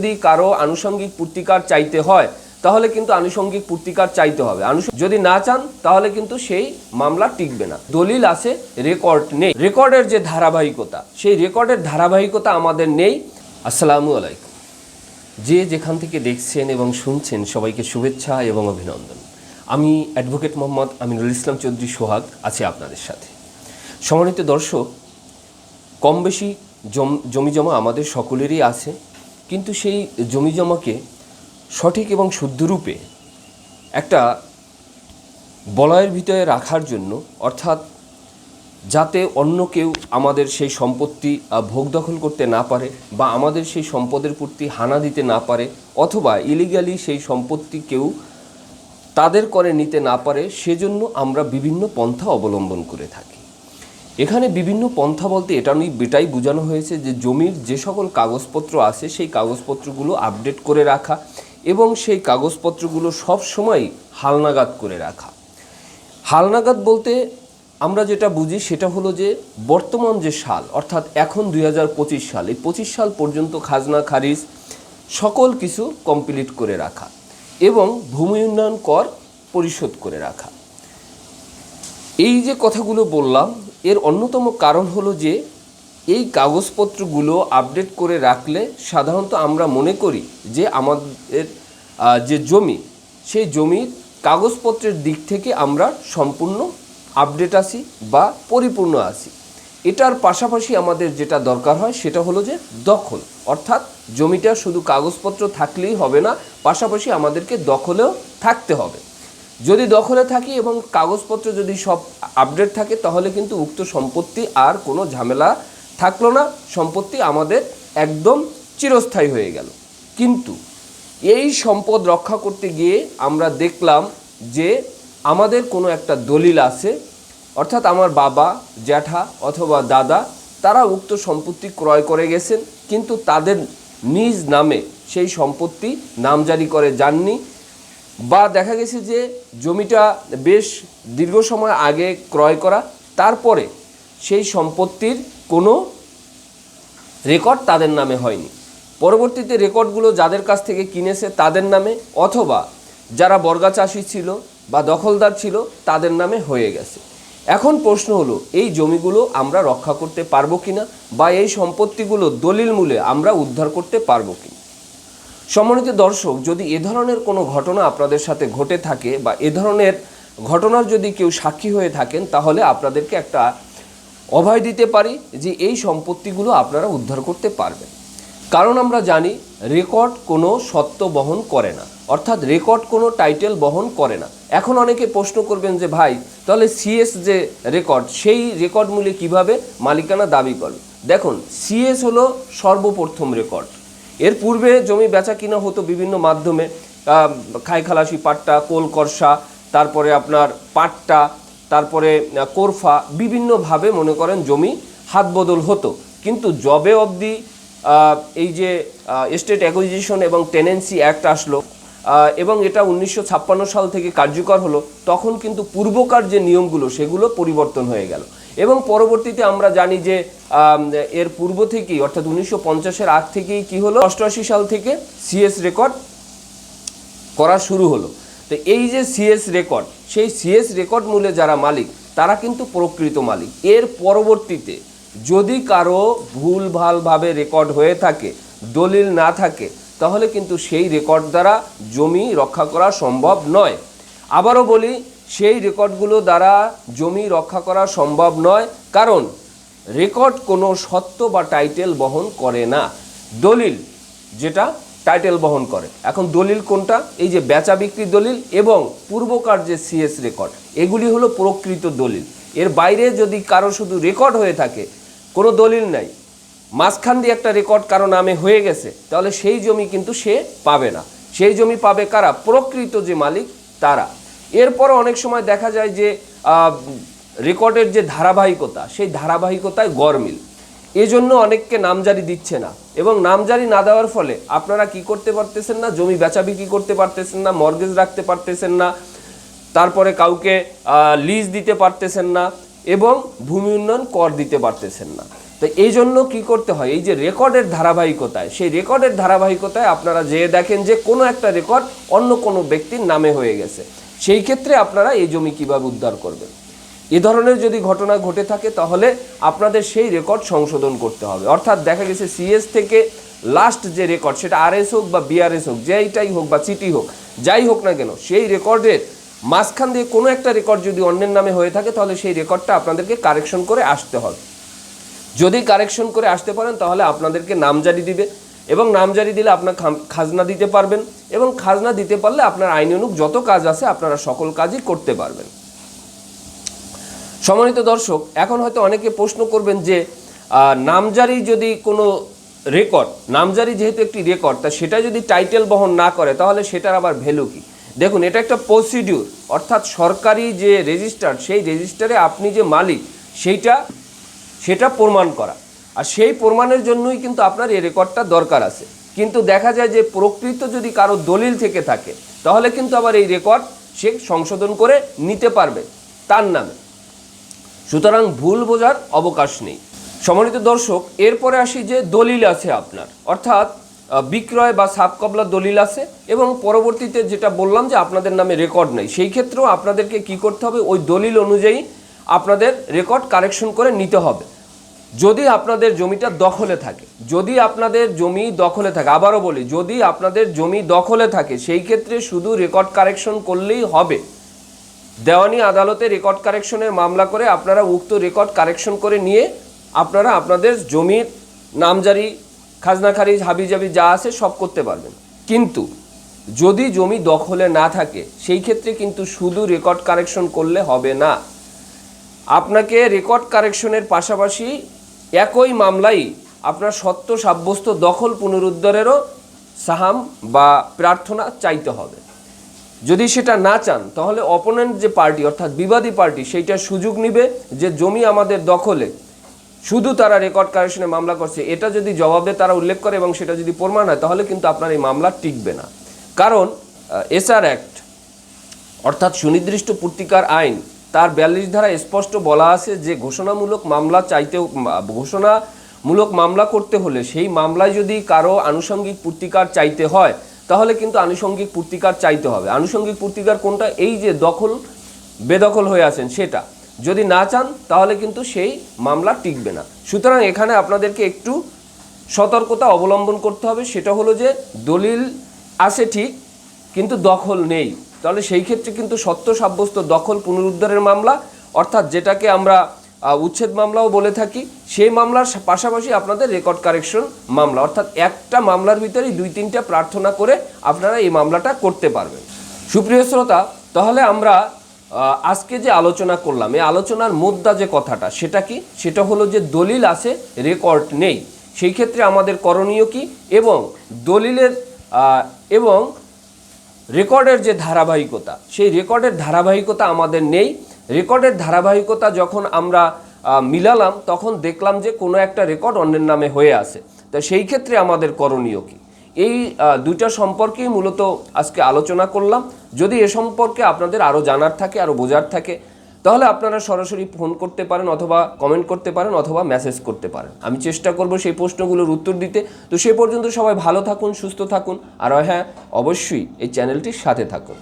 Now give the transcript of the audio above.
যদি কারও আনুষঙ্গিক পূর্তিকার চাইতে হয়, তাহলে কিন্তু আনুষঙ্গিক পূর্তিকার চাইতে হবে। যদি না চান, তাহলে কিন্তু সেই মামলা টিকবে না। দলিল আছে, রেকর্ড নেই। রেকর্ডের যে ধারাবাহিকতা, সেই রেকর্ডের ধারাবাহিকতা আমাদের নেই। আসসালামু আলাইকুম। যে যেখান থেকে দেখছেন এবং শুনছেন, সবাইকে শুভেচ্ছা এবং অভিনন্দন। আমি অ্যাডভোকেট মোহাম্মদ আমিনুল ইসলাম চৌধুরী সোহাগ আছি আপনাদের সাথে। সম্মানিত দর্শক কম বেশি জমি জমা আমাদের সকলেরই আছে। কিন্তু সেই জমি জমাকে সঠিক এবং শুদ্ধরূপে একটা বলয়ের ভিতরে রাখার জন্য, অর্থাৎ যাতে অন্য কেউ আমাদের সেই সম্পত্তি ভোগ দখল করতে না পারে বা আমাদের সেই সম্পদের প্রতি হানা দিতে না পারে অথবা ইলিগালি সেই সম্পত্তি কেউ তাদের করে নিতে না পারে, সেজন্য আমরা বিভিন্ন পন্থা অবলম্বন করে থাকি। এখানে বিভিন্ন পন্থা বলতে এটা নিয়ে এটাই বোঝানো হয়েছে যে জমির যে সকল কাগজপত্র আছে, সেই কাগজপত্রগুলো আপডেট করে রাখা এবং সেই কাগজপত্রগুলো সব সময় হালনাগাদ করে রাখা। হালনাগাদ বলতে আমরা যেটা বুঝি সেটা হলো যে বর্তমান যে সাল, অর্থাৎ এখন দুই হাজার পঁচিশ সাল, এই পঁচিশ সাল পর্যন্ত খাজনা, খারিজ সকল কিছু কমপ্লিট করে রাখা এবং ভূমি উন্নয়ন কর পরিশোধ করে রাখা। এই যে কথাগুলো বললাম এর অন্যতম কারণ হলো যে, এই কাগজপত্রগুলো আপডেট করে রাখলে সাধারণত আমরা মনে করি যে আমাদের যে জমি, সেই জমির কাগজপত্রের দিক থেকে আমরা সম্পূর্ণ আপডেট আছি বা পরিপূর্ণ আছি। এটার পাশাপাশি আমাদের যেটা দরকার হয় সেটা হলো যে দখল। অর্থাৎ জমিটা শুধু কাগজপত্র থাকলেই হবে না, পাশাপাশি আমাদেরকে দখলেও থাকতে হবে। যদি দখলে থাকি এবং কাগজপত্র যদি সব আপডেট থাকে, তাহলে কিন্তু উক্ত সম্পত্তি আর কোনো ঝামেলা থাকল না। সম্পত্তি আমাদের একদম চিরস্থায়ী হয়ে গেল। কিন্তু এই সম্পদ রক্ষা করতে গিয়ে আমরা দেখলাম যে আমাদের কোনো একটা দলিল আছে, অর্থাৎ আমার বাবা, জ্যাঠা অথবা দাদা, তারা উক্ত সম্পত্তি ক্রয় করে গেছেন, কিন্তু তাদের নিজ নামে সেই সম্পত্তি নামজারি করে যাননি। বা দেখা গেছে যে জমিটা বেশ দীর্ঘ সময় আগে ক্রয় করা, তারপরে সেই সম্পত্তির কোনো রেকর্ড তাদের নামে হয়নি। পরবর্তীতে রেকর্ডগুলো যাদের কাছ থেকে কিনেছে তাদের নামে অথবা যারা বর্গা চাষি ছিল বা দখলদার ছিল তাদের নামে হয়ে গেছে। এখন প্রশ্ন হলো, এই জমিগুলো আমরা রক্ষা করতে পারব কিনা বা এই সম্পত্তিগুলো দলিল মূলে আমরা উদ্ধার করতে পারব কিনা? সম্মানিত দর্শক, যদি এ ধরনের কোনো ঘটনা আপনাদের সাথে ঘটে থাকে বা এ ধরনের ঘটনার যদি কেউ সাক্ষী হয়ে থাকেন, তাহলে আপনাদেরকে একটা অভয় দিতে পারি যে এই সম্পত্তিগুলো আপনারা উদ্ধার করতে পারবেন। কারণ আমরা জানি, রেকর্ড কোনো সত্য বহন করে না। অর্থাৎ রেকর্ড কোনো টাইটেল বহন করে না। এখন অনেকে প্রশ্ন করবেন যে, ভাই, তাহলে সিএস যে রেকর্ড, সেই রেকর্ড মূলে কীভাবে মালিকানা দাবি করবে? দেখুন, সিএস হলো সর্বপ্রথম রেকর্ড। এর পূর্বে জমি বেচা কিনা হতো বিভিন্ন মাধ্যমে খাই খালাসি, পাট্টা, কোল তারপরে আপনার পাট্টা, তারপরে কোরফা, বিভিন্নভাবে মনে করেন জমি হাত বদল হতো। কিন্তু জবে অবধি এই যে স্টেট অ্যাকুইজিশন এবং টেনেন্সি অ্যাক্ট আসলো এবং এটা উনিশশো ছাপ্পান্ন সাল থেকে কার্যকর হলো, তখন কিন্তু পূর্বকার যে নিয়মগুলো, সেগুলো পরিবর্তন হয়ে গেল। এবং পরবর্তীতে আমরা জানি যে এর পূর্ব থেকেই, অর্থাৎ উনিশশো পঞ্চাশের আগ থেকেই কি হলো? অষ্টআশি সাল থেকে সিএস রেকর্ড করা শুরু হলো। তো এই যে সিএস রেকর্ড, সেই সিএস রেকর্ড মূলে যারা মালিক, তারা কিন্তু প্রকৃত মালিক। এর পরবর্তীতে যদি কারও ভুল ভালভাবে রেকর্ড হয়ে থাকে, দলিল না থাকে তাহলে কিন্তু সেই রেকর্ড দ্বারা জমি রক্ষা করা সম্ভব নয়। আবারও বলি, সেই রেকর্ডগুলো দ্বারা জমি রক্ষা করা সম্ভব নয়, কারণ রেকর্ড কোনো সত্য বা টাইটেল বহন করে না। দলিল যেটা, টাইটেল বহন করে। এখন দলিল কোনটা? এই যে বেচা বিক্রি দলিল এবং পূর্বকার যে সিএস রেকর্ড, এগুলি হলো প্রকৃত দলিল। এর বাইরে যদি কারও শুধু রেকর্ড হয়ে থাকে, কোনো দলিল নাই। মাঝখান দিয়ে একটা রেকর্ড কারও নামে হয়ে গেছে, তাহলে সেই জমি কিন্তু সে পাবে না। সেই জমি পাবে কারা? প্রকৃত যে মালিক, তারা। এরপরও অনেক সময় দেখা যায় যে রেকর্ডের যে ধারাবাহিকতা, সেই ধারাবাহিকতায় গরমিল। এজন্য অনেককে নামজারি দিচ্ছে না। এবং নামজারি না দেওয়ার ফলে আপনারা কি করতে পারতেছেন না? জমি বেচা বিক্রি করতে পারতেছেন না, মর্গেজ রাখতে পারতেছেন না, তারপরে কাউকে লিজ দিতে পারতেছেন না, এবং ভূমি উন্নয়ন কর দিতে পারতেছেন না। তো এই জন্য কি করতে হয়? এই যে রেকর্ডের ধারাবাহিকতায়, সেই রেকর্ডের ধারাবাহিকতায় আপনারা যেয়ে দেখেন যে কোনো একটা রেকর্ড অন্য কোনো ব্যক্তির নামে হয়ে গেছে। সেই ক্ষেত্রে আপনারা এই জমি কীভাবে উদ্ধার করবেন? এ ধরনের যদি ঘটনা ঘটে থাকে, তাহলে আপনাদের সেই রেকর্ড সংশোধন করতে হবে। অর্থাৎ দেখা গেছে সিএস থেকে লাস্ট যে রেকর্ড, সেটা আরএস হোক বা বিআরএস হোক, যেইটাই হোক বা সিটি হোক, যাই হোক না কেন, সেই রেকর্ডের মাঝখান দিয়ে কোনো একটা রেকর্ড যদি অন্যের নামে হয়ে থাকে, তাহলে সেই রেকর্ডটা আপনাদেরকে কারেকশন করে আসতে হবে। যদি কারেকশন করে আসতে পারেন, তাহলে আপনাদেরকে নামজারি দিবে এবং নামজারি দিলে আপনার খাজনা দিতে পারবেন এবং খাজনা দিতে পারলে আপনার আইন অনুক যত কাজ আছে আপনারা সকল কাজই করতে পারবেন। সম্মানিত দর্শক, এখন হয়তো অনেকে প্রশ্ন করবেন যে নামজারি যদি কোনো রেকর্ড নামজারি যেহেতু একটি রেকর্ড তা সেটা যদি টাইটেল বহন না করে, তাহলে সেটার আবার ভ্যালু কি? দেখুন, এটা একটা প্রসিডিউর অর্থাৎ সরকারি যে রেজিস্টার সেই রেজিস্টারে আপনি যে মালিক, সেইটা সেটা প্রমাণ করা। আর সেই প্রমাণের জন্যই কিন্তু আপনার এই রেকর্ডটা দরকার আছে। কিন্তু দেখা যায় যে প্রকৃত যদি কারও দলিল থেকে থাকে, তাহলে কিন্তু আবার এই রেকর্ড সে সংশোধন করে নিতে পারবে তার নামে। সুতরাং ভুল বোঝার অবকাশ নেই। সম্মানিত দর্শক, এরপরে আসি যে দলিল আছে আপনার। অর্থাৎ বিক্রয় বা সাবকবলা দলিল আছে এবং পরবর্তীতে যেটা বললাম যে আপনাদের নামে রেকর্ড নেই, সেই ক্ষেত্রেও আপনাদেরকে কি করতে হবে? ওই দলিল অনুযায়ী আপনাদের রেকর্ড কারেকশন করে নিতে হবে। যদি আপনাদের জমিটা দখলে থাকে, যদি আপনাদের জমি দখলে থাকে, আবারও বলি, যদি আপনাদের জমি দখলে থাকে, সেই ক্ষেত্রে শুধু রেকর্ড কারেকশন করলেই হবে। দেওয়ানি আদালতে রেকর্ড কারেকশনের মামলা করে আপনারা উক্ত রেকর্ড কারেকশন করে নিয়ে আপনারা আপনাদের জমির নামজারি খাজনা খারিজ হাবিজাবি যা আছে সব করতে পারবেন। কিন্তু যদি জমি দখলে না থাকে, সেই ক্ষেত্রে কিন্তু শুধু রেকর্ড কারেকশন করলে হবে না। আপনাকে রেকর্ড কারেকশনের পাশাপাশি একই মামলায় আপনার সত্য সাব্যস্ত দখল পুনরুদ্ধারেরও সাহাম বা প্রার্থনা চাইতে হবে। যদি সেটা না চান, তাহলে অপোনেন্ট যে পার্টি অর্থাৎ বিবাদী পার্টি সেইটা সুযোগ নিবে যে জমি আমাদের দখলে। শুধু তারা রেকর্ড কারেকশনে মামলা করছে, এটা যদি জবাবে তারা উল্লেখ করে এবং সেটা যদি প্রমাণ হয়, তাহলে কিন্তু আপনার এই মামলা টিকবে না। কারণ এসআর অ্যাক্ট অর্থাৎ সুনির্দিষ্ট পূর্তিকার আইন তার বিয়াল্লিশ ধারা স্পষ্ট বলা আছে যে ঘোষণামূলক মামলা চাইতেও ঘোষণামূলক মামলা করতে হলে সেই মামলায় যদি কারও আনুষঙ্গিক পূর্তিকার চাইতে হয়, তাহলে কিন্তু আনুষঙ্গিক পূর্তিকার চাইতে হবে। আনুষঙ্গিক পূর্তিকার কোনটা? এই যে দখল, বেদখল হয়ে আছেন সেটা। যদি না চান, তাহলে কিন্তু সেই মামলা টিকবে না। সুতরাং এখানে আপনাদেরকে একটু সতর্কতা অবলম্বন করতে হবে। সেটা হলো যে দলিল আছে ঠিক, কিন্তু দখল নেই। তাহলে সেই ক্ষেত্রে কিন্তু সত্য সাব্যস্ত দখল পুনরুদ্ধারের মামলা, অর্থাৎ যেটাকে আমরা উচ্ছেদ মামলাও বলে থাকি, সেই মামলার পাশাপাশি আপনাদের রেকর্ড কারেকশন মামলা। অর্থাৎ একটা মামলার ভিতরেই দুই তিনটা প্রার্থনা করে আপনারা এই মামলাটা করতে পারবেন। সুপ্রিয় শ্রোতা, তাহলে আমরা আজকে যে আলোচনা করলাম, এই আলোচনার মুদ্রা যে কথাটা, সেটা কি? সেটা হলো যে দলিল আছে রেকর্ড নেই। সেই ক্ষেত্রে আমাদের করণীয় কি? এবং দলিলের এবং রেকর্ডের যে ধারাবাহিকতা, সেই রেকর্ডের ধারাবাহিকতা আমাদের নেই। রেকর্ডের ধারাবাহিকতা যখন আমরা মিলালাম, তখন দেখলাম যে কোনো একটা রেকর্ড অন্যের নামে হয়ে আছে। তো সেই ক্ষেত্রে আমাদের করণীয় কি? এই দুইটা সম্পর্কেই মূলত আজকে আলোচনা করলাম। যদি এ সম্পর্কে আপনাদের আরও জানার থাকে আরও বোঝার থাকে তাহলে আপনারা সরাসরি ফোন করতে পারেন অথবা কমেন্ট করতে পারেন অথবা মেসেজ করতে পারেন। আমি চেষ্টা করব সেই প্রশ্নগুলোর উত্তর দিতে। তো সে পর্যন্ত সবাই ভালো থাকুন, সুস্থ থাকুন। আর হ্যাঁ অবশ্যই এই চ্যানেলটির সাথে থাকুন।